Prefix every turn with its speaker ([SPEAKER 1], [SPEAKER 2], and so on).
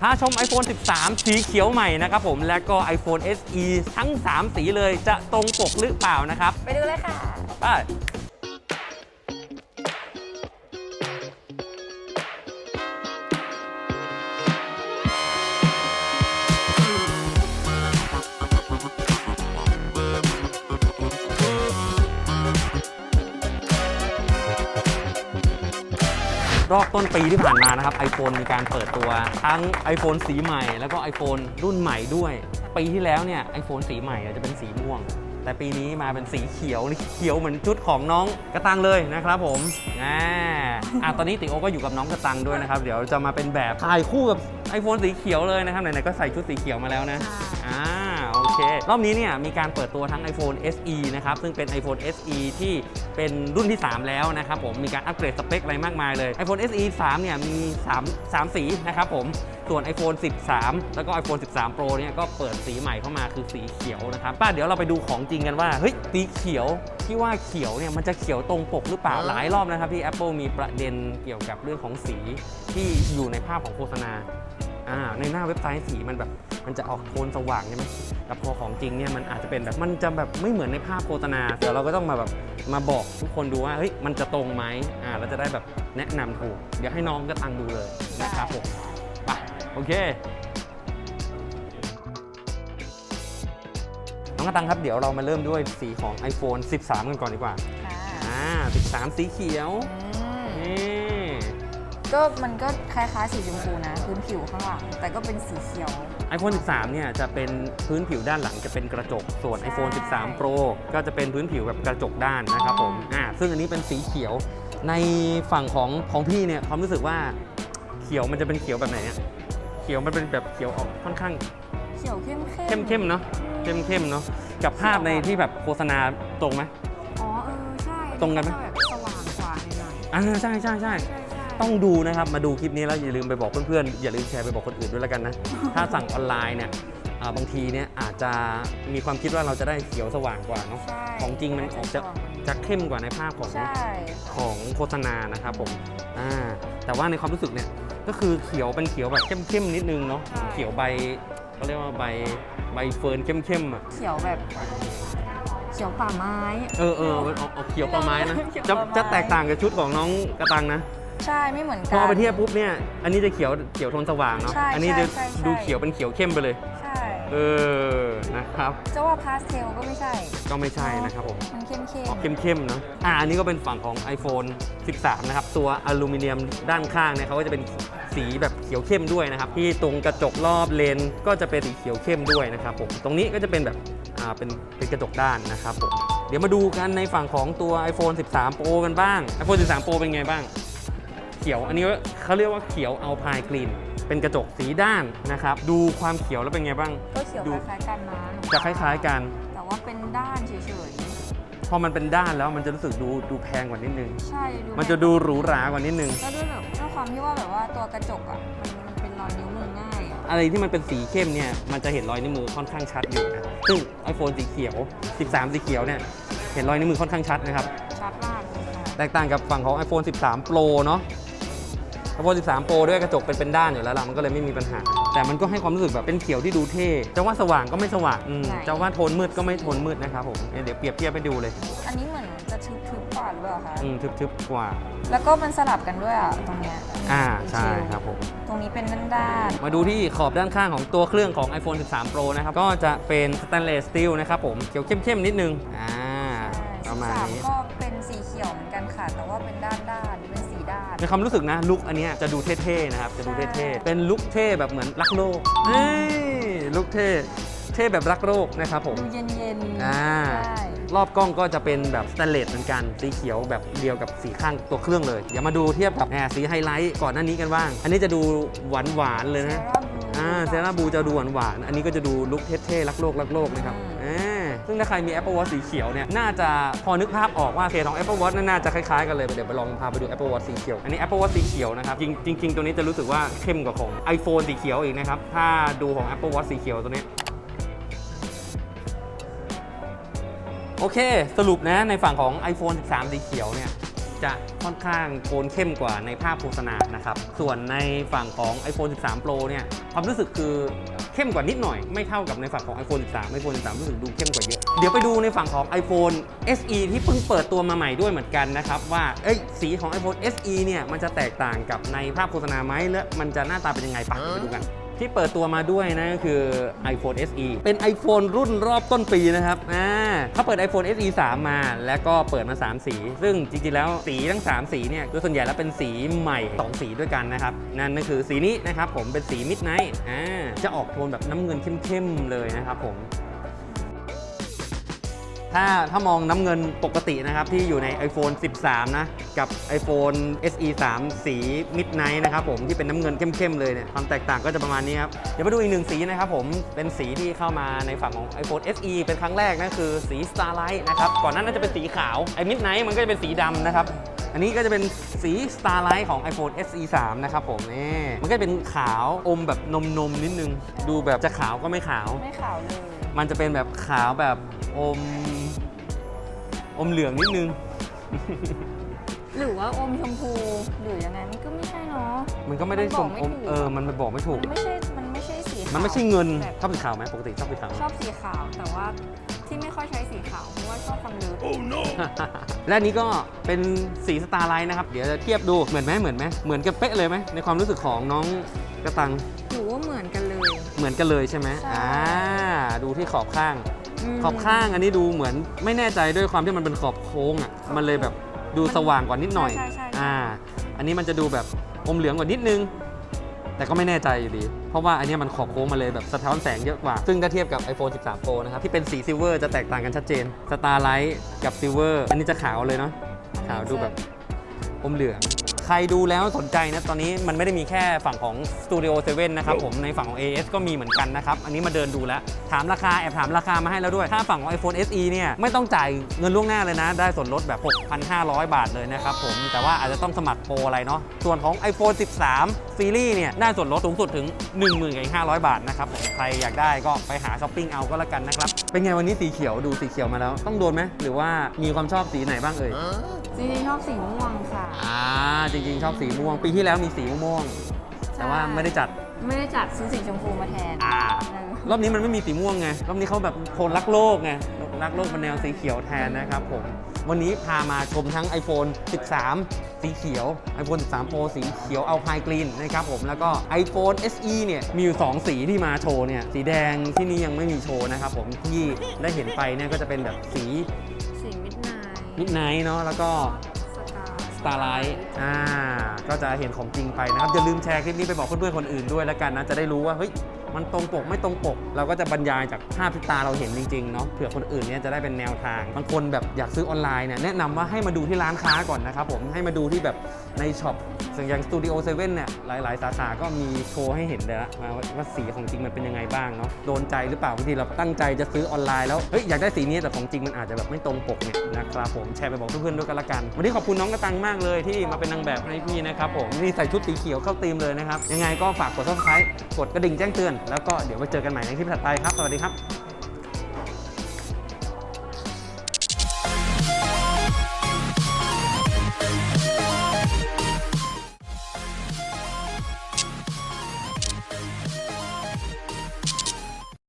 [SPEAKER 1] พาชม iPhone 13 สีเขียวใหม่นะครับผม และก็ iPhone SE ทั้ง 3 สีเลยจะตรงปกหรือเปล่านะครับ
[SPEAKER 2] ไปดูเลยค่ะ
[SPEAKER 1] ไป รอบต้นปีที่ผ่านมานะครับ iPhone มีการเปิดตัว ทั้ง iPhone สีใหม่ แล้วก็ iPhone รุ่นใหม่ด้วย ปีที่แล้วเนี่ย iPhone สีใหม่เนี่ยจะเป็นสีม่วง แต่ปีนี้มาเป็นสีเขียวนี่เขียวเหมือนชุดของน้องกระตังเลยนะครับผมอ่าอะตอนนี้ติโอก็อยู่กับน้องกระตังด้วยนะครับ เดี๋ยวจะมาเป็นแบบถ่ายคู่กับ iPhone สีเขียวเลยนะครับไหนๆก็ใส่ชุดสีเขียวมาแล้วนะอ่าโอ เค รอบนี้เนี่ยมีการเปิดตัวทั้ง iPhone SE นะครับ ซึ่งเป็น iPhone SE ที่เป็นรุ่นที่ 3 แล้วนะครับผม มีการอัปเกรดสเปคอะไรมากมายเลย iPhone SE 3 เนี่ยมี 3 3 สีนะครับผม ส่วน iPhone 13 แล้วก็ iPhone 13 Pro เนี่ยก็เปิดสีใหม่เข้ามาคือสีเขียวนะครับป้าเดี๋ยวเราไปดูของจริงกันว่า เฮ้ย สีเขียวที่ว่าเขียวเนี่ยมันจะเขียวตรงปกหรือเปล่า หลายรอบนะครับที่ Apple มีประเด็นเกี่ยวกับเรื่องของสีที่อยู่ในภาพของโฆษณา อ่าในหน้าเว็บไซต์สีมันแบบมันจะออกโทนสว่างใช่ไหมแต่พอของจริงเนี่ยมันอาจจะเป็นแบบมันจะแบบไม่เหมือนในภาพโฆษณาเดี๋ยวเราก็ต้องมาแบบมาบอกทุกคนดูว่าเฮ้ยมันจะตรงไหมอ่าเราจะได้แบบแนะนำถูก เดี๋ยวให้น้องก็ตังดูเลยนะครับผมไปโอเค น้องกระตังครับเดี๋ยวเรามาเริ่มด้วยสีของ iPhone 13 กันก่อนดีกว่า
[SPEAKER 2] ค่ะ
[SPEAKER 1] อ่า 13 สีเขียว
[SPEAKER 2] อืม
[SPEAKER 1] นี่
[SPEAKER 2] ก็มันก็คล้ายๆสีชมพูนะ พื้นผิวข้างหลังแต่ก็เป็นสีเขียว
[SPEAKER 1] iPhone 13 เนี่ยจะเป็นพื้นผิวด้านหลังจะเป็นกระจก ส่วน
[SPEAKER 2] ใช่
[SPEAKER 1] iPhone 13 Pro ก็จะเป็นพื้นผิวแบบกระจกด้านนะครับผมอ่าซึ่งอันนี้เป็นสีเขียว ในฝั่งของของพี่เนี่ยความรู้สึกว่าเขียวมันจะเป็นเขียวแบบไหนเนี่ยเขียวมันเป็นแบบเขียวออกค่อนข้าง
[SPEAKER 2] เขียวเข้มเข้
[SPEAKER 1] เข้มเข้มๆเนาะเข้มเข้มๆเนาะกับภาพในที่แบบโฆษณาตรงไหม
[SPEAKER 2] อ๋อเออใช่
[SPEAKER 1] ตรงกันไหม
[SPEAKER 2] จะแบบสว่างกว่าหน่อย
[SPEAKER 1] อ่าใช่ใช่ใช่
[SPEAKER 2] ๆใช่ใช่
[SPEAKER 1] ต้องดูนะครับ มาดูคลิปนี้แล้วอย่าลืมไปบอกเพื่อนๆ อย่าลืมแชร์ไปบอกคนอื่นด้วยแล้วกันนะ ถ้าสั่งออนไลน์เนี่ยอ่าบางทีเนี่ยอาจจะมีความคิดว่าเราจะได้เขียวสว่างกว่าเนาะ
[SPEAKER 2] ใช่
[SPEAKER 1] ของจริงมันออกจะจะเข้มกว่าในภาพของ
[SPEAKER 2] ใช่
[SPEAKER 1] ของโฆษณานะครับผม อ่า แต่ว่าในความรู้สึกเนี่ย ก็คือเขียวเป็นเขียวแบบเข้มๆนิดนึงเนาะ เขียวใบเขาเรียกว่าใบใบเฟิร์นเข้มๆอะ
[SPEAKER 2] เขียวแบบ เขียวป่าไม้
[SPEAKER 1] เออเออมันออกออกเขียวประไม้นะ
[SPEAKER 2] เขียว
[SPEAKER 1] จะ
[SPEAKER 2] ประไม้
[SPEAKER 1] จะแตกต่างกับชุดของน้องกระตังนะ
[SPEAKER 2] ใช่ไม่เหมือน
[SPEAKER 1] พ
[SPEAKER 2] กั
[SPEAKER 1] อเอาไปเทียบปุ๊บเนี่ย อันนี้จะเขียวเขียวโทนสว่างเนาะ
[SPEAKER 2] ใช่
[SPEAKER 1] อันี้จะ
[SPEAKER 2] ใช่ใช่
[SPEAKER 1] ดูเขียวเป็นเขียวเข้มไปเลย
[SPEAKER 2] ใช่
[SPEAKER 1] เออ นะครับ
[SPEAKER 2] จะว่าพาสเทลก็ไม่ใช่
[SPEAKER 1] ก็ไม่ใช่นะครับผม
[SPEAKER 2] มันเข้มเข้
[SPEAKER 1] ออกเข้มๆเนาะ อ่าอันนี้ก็เป็นฝั่งของ iPhone 13 นะครับ ตัวอลูมิเนียมด้านข้างเนี่ยเขาก็จะเป็นสีแบบเขียวเข้มด้วยนะครับ ที่ตรงกระจกรอบเลนก็จะเป็นสีเขียวเข้มด้วยนะครับผม ตรงนี้ก็จะเป็นแบบ อ่า เป็นเป็นกระจกด้านนะครับผม เดี๋ยวมาดูกันในฝั่งของตัว iPhone 13 Pro กันบ้าง iPhone 13 Pro เป็นไงบ้างเขียว อันนี้เขาเรียกว่าเขียวเอาพายกรีน เป็นกระจกสีด้านนะครับ ดูความเขียวแล้วเป็นไงบ้าง
[SPEAKER 2] ก็เขียว
[SPEAKER 1] ดู
[SPEAKER 2] คล้ายๆกันนะ
[SPEAKER 1] จะคล้ายๆกัน
[SPEAKER 2] แต่ว่าเป็นด้านเฉย
[SPEAKER 1] พอมันเป็นด้านแล้วมันจะรู้สึกดูดูแพงกว่านิดนึง
[SPEAKER 2] ๆใช่ดู
[SPEAKER 1] มันจะดูหรูหรากว่านิดนึง
[SPEAKER 2] แล้วด้วยแบบด้วยความที่ว่าแบบว่าตัวกระจกอะมันมันเป็นรอยนิ้วมือง่ายอะ
[SPEAKER 1] อะไรที่มันเป็นสีเข้มเนี่ยมันจะเห็นรอยนิ้วมือค่อนข้างชัดอยู่นะซึ่ง iPhone สีเขียว 13 สีเขียวเนี่ยเห็นรอยนิ้วมือค่อนข้างชัดนะครับ
[SPEAKER 2] ชัดมากเลยค่ะ
[SPEAKER 1] แตกต่างกับฝั่งของ iPhone 13 Pro เนาะ iPhone 13 Pro ด้วยกระจกเป็นเป็นด้านอยู่แล้วล่ะมันก็เลยไม่มีปัญหา แต่มันก็ให้ความรู้สึกแบบเป็นเขียวที่ดูเท่จะว่าสว่างก็ไม่สว่างอืมจะว่าโทนมืดก็ไม่โทนมืดนะครับผมเนี่ยเดี๋ยวเปรียบเทียบไปดูเลย
[SPEAKER 2] อันนี้เหมือนจะทึบๆกว่าหรือเปล่าคะ
[SPEAKER 1] อืมทึบๆกว่า
[SPEAKER 2] แล้วก็มันสลับกันด้วยอะตรงเนี้ย
[SPEAKER 1] อ่า
[SPEAKER 2] ดี
[SPEAKER 1] ใช่
[SPEAKER 2] เทล
[SPEAKER 1] ครับผม
[SPEAKER 2] ตรงนี้เป็นด้าน
[SPEAKER 1] มาดูที่ขอบด้านข้างของตัวเครื่องของ iPhone 13 Pro นะครับ ก็จะเป็นสแตนเลสสตีลนะครับผม เขียวเข้มๆนิดนึง อ่า
[SPEAKER 2] ๆ
[SPEAKER 1] ประมาณ
[SPEAKER 2] สาม
[SPEAKER 1] นี้
[SPEAKER 2] ก็เป็นสีเขียวเหมือนกันค่ะแต่
[SPEAKER 1] ในความรู้สึกนะลุคอันเนี้ยจะดูเท่ๆนะครับ จะดูเท่ๆ เป็นลุคเท่แบบเหมือนรักโลกเอ้ยลุคเท่เท่แบบรักโลกนะครับผม
[SPEAKER 2] ดูเย็นๆ
[SPEAKER 1] อ่า
[SPEAKER 2] ใช่
[SPEAKER 1] รอบกล้องก็จะเป็นแบบสแตนเลสเหมือนกันสีเขียวแบบเดียวกับสีข้างตัวเครื่องเลย เดี๋ยวมาดูเทียบกับแหมสีไฮไลท์ก่อนหน้านี้กันบ้าง อันนี้จะดูหวานๆเลยนะอ่าเซราบูจะดูหวานๆอันนี้ก็จะดูลุคเท่ๆรักโลกรักโลกนะครับ
[SPEAKER 2] อืม
[SPEAKER 1] อ่า ซึ่งถ้าใครมี Apple Watch สีเขียวเนี่ยน่าจะพอนึกภาพออกว่าเคสของ Apple Watch น่าจะคล้ายๆกันเลยเดี๋ยวไปลองพาไปดู Apple Watch สีเขียว อันนี้ Apple Watch สีเขียวนะครับจริงๆ ตัวนี้จะรู้สึกว่าเข้มกว่าของ iPhone สีเขียวอีกนะครับถ้าดูของ Apple Watch สีเขียวตัวนี้โอเค สรุปนะในฝั่งของ iPhone 13 สีเขียวเนี่ยจะค่อนข้างโทนเข้มกว่าในภาพโฆษณานะครับ ส่วนในฝั่งของ iPhone 13 Pro เนี่ยความรู้สึกคือเข้มกว่านิดหน่อย ไม่เท่ากับในฝั่งของ iPhone 13 iPhone 13 รู้สึกดูเข้มกว่าเยอะ เดี๋ยวไปดูในฝั่งของ iPhone SE ที่เพิ่งเปิดตัวมาใหม่ด้วยเหมือนกันนะครับว่าเอ้ยสีของ iPhone SE เนี่ยมันจะแตกต่างกับในภาพโฆษณาไหมและมันจะหน้าตาเป็นยังไงปะไปดูกันที่เปิดตัวมาด้วยนะก็คือ iPhone SE เป็น iPhone รุ่นรอบต้นปีนะครับอ่าเขาเปิด iPhone SE 3 มา แล้วก็เปิดมา 3 สี ซึ่งจริงๆ แล้วสีทั้ง 3 สีเนี่ยโดยส่วนใหญ่แล้วเป็นสีใหม่ 2 สีด้วยกันนะครับ นั่นก็คือสีนี้นะครับผมเป็นสี Midnight อ่าจะออกโทนแบบน้ำเงินเข้มๆ เลยนะครับผม ถ้าถ้ามองน้ำเงินปกตินะครับ ที่อยู่ใน iPhone 13 นะ กับ iPhone SE 3 สี Midnight นะครับผมที่เป็นน้ำเงินเข้มๆเลยเนี่ยความแตกต่างก็จะประมาณนี้ครับ เดี๋ยวมาดูอีกหนึ่งสีนะครับผมเป็นสีที่เข้ามาในฝั่งของ iPhone SE เป็นครั้งแรกนั่นคือสี Starlight นะครับก่อนหนั้นน่าจะเป็นสีขาวไอ้ Midnight มันก็จะเป็นสีดำนะครับ อันนี้ก็จะเป็นสี Starlight ของ iPhone SE 3 นะครับผมนี่มันก็จะเป็นขาวอมแบบนมๆนิดนึง ดูแบบจะขาวก็ไม่ขาว
[SPEAKER 2] ไม่ขาวเลย
[SPEAKER 1] มันจะเป็นแบบขาวแบบอม อมเหลืองนิดนึง
[SPEAKER 2] หรือว่าอมชมพูหรือยังไงมันก็ไม่ใช่เนาะ
[SPEAKER 1] มันก็ไม่ได้
[SPEAKER 2] มันบ
[SPEAKER 1] ส
[SPEAKER 2] อก
[SPEAKER 1] ม
[SPEAKER 2] ไม่
[SPEAKER 1] อม
[SPEAKER 2] ถูก
[SPEAKER 1] เออ มันมันบอกไม่ถูก
[SPEAKER 2] มันไม่ใช่ มันไม่ใช่สีขาว
[SPEAKER 1] มันไม่ใช่เงิน
[SPEAKER 2] แบบ
[SPEAKER 1] ชอบสีขาวไหมปกติชอบสีขาวไหม
[SPEAKER 2] ชอบสีขาวแต่ว่าที่ไม่ค่อยใช้สีขาว เพราะว่าชอบความลึก
[SPEAKER 1] และอันนี้ก็เป็นสีสตาร์ไลท์นะครับ เดี๋ยวจะเทียบดูเหมือนไหมเหมือนไหมเหมือนกันเป๊ะเลยไหมในความรู้สึกของน้องกระตัง
[SPEAKER 2] หรือว่าเหมือนกันเลย
[SPEAKER 1] เหมือนกันเลยใช่ไหม
[SPEAKER 2] ใช่
[SPEAKER 1] อ่าดูที่ขอบข้าง
[SPEAKER 2] ม
[SPEAKER 1] ขอบข้างอันนี้ดูเหมือนไม่แน่ใจด้วยความที่มันเป็นขอบโค้งอะมันเลยแบบดูสว่างกว่านิดหน่อย
[SPEAKER 2] ใช่ใช่ใช่
[SPEAKER 1] อ่า อันนี้มันจะดูแบบอมเหลืองกว่านิดนึง แต่ก็ไม่แน่ใจอยู่ดี เพราะว่าอันนี้มันขอบโค้งมาเลยแบบสะท้อนแสงเยอะกว่า ซึ่งถ้าเทียบกับ iPhone 13 Pro นะครับ ที่เป็นสีซิลเวอร์จะแตกต่างกันชัดเจน Starlight กับซิลเวอร์อันนี้จะขาวเลยเนาะขาวดูแบบ อมเหลือง ใครดูแล้วสนใจนะ ตอนนี้มันไม่ได้มีแค่ฝั่งของ Studio 7 นะครับผม ในฝั่งของ AS ก็มีเหมือนกันนะครับ อันนี้มาเดินดูแล้ว ถามราคา แอบถามราคามาให้แล้วด้วย ถ้าฝั่งของ iPhone SE เนี่ยไม่ต้องจ่ายเงินล่วงหน้าเลยนะ ได้ส่วนลดแบบ 6,500 บาทเลยนะครับผม แต่ว่าอาจจะต้องสมัครโปรอะไรเนาะ ส่วนของ iPhone 13 ซีรีส์เนี่ยได้ส่วนลดสูงสุดถึง 10,500 บาทนะครับผมใครอยากได้ก็ไปหาช้อปปิ้งเอาก็แล้วกันนะครับ เป็นไงวันนี้สีเขียวดูสีเขียวมาแล้ว ต้องโดนไหมหรือว่ามีความชอบสีไหนบ้างเอ่ย
[SPEAKER 2] จริงๆชอบสีม่วงค่ะ
[SPEAKER 1] อ่าจริงๆ ชอบสีม่วง ปีที่แล้วมีสีม่วง แต่ว่าไม่ได้จัด
[SPEAKER 2] ไม่ได้จัดซื้อสีชมพูมาแทน
[SPEAKER 1] อ่า
[SPEAKER 2] เออ
[SPEAKER 1] รอบนี้มันไม่มีสีม่วงไง รอบนี้เขาแบบโทนรักโลกไง รักโลกเป็นแนวสีเขียวแทนนะครับผม วันนี้พามาชมทั้ง iPhone 13 สีเขียว iPhone 13 Pro สีเขียวเอาพายกรีนนะครับผม แล้วก็ iPhone SE เนี่ย มีอยู่ 2 สีที่มาโชว์เนี่ย สีแดงที่นี่ยังไม่มีโชว์นะครับผม ที่ได้เห็นไปเนี่ยก็จะเป็นแบบสี
[SPEAKER 2] สีมิดไน
[SPEAKER 1] มิดไนท์เนาะแล้วก็ Starlight อ่าก็จะเห็นของจริงไปนะครับ อย่าลืมแชร์คลิปนี้ไปบอกเพื่อนๆคนอื่นด้วยแล้วกันนะ จะได้รู้ว่าเฮ้ยมันตรงปกไม่ตรงปก เราก็จะบรรยายจากภาพที่ตาเราเห็นจริงๆเนาะเผื่อคนอื่นเนี่ยจะได้เป็นแนวทางบางคนแบบอยากซื้อออนไลน์เนี่ยแนะนำว่าให้มาดูที่ร้านค้าก่อนนะครับผมให้มาดูที่แบบในช็อปอย่าง Studio 7เนี่ยหลายๆ สาขาก็มีโชว์ให้เห็นเลยละว่าว่าสีของจริงมันเป็นยังไงบ้างเนาะโดนใจหรือเปล่าบางทีเราตั้งใจจะซื้อออนไลน์แล้วเฮ้ยอยากได้สีนี้แต่ของจริงมันอาจจะแบบไม่ตรงปกเนี่ยนะครับผมแชร์ไปบอกเพื่อนๆด้วยกันละกันวันนี้ขอบคุณน้องกระตังมากากเลยที่มาเป็นนางแบบให้พี่นะครับผมนี่ใส่ชุดสีเขียวเข้าธีมเลยนะครับ ยังไงก็ฝากกด subscribe กดกระดิ่งแจ้งเตือน แล้วก็เดี๋ยวไปเจอกันใหม่ในคลิปถัดไปครับ สวัสดีครับ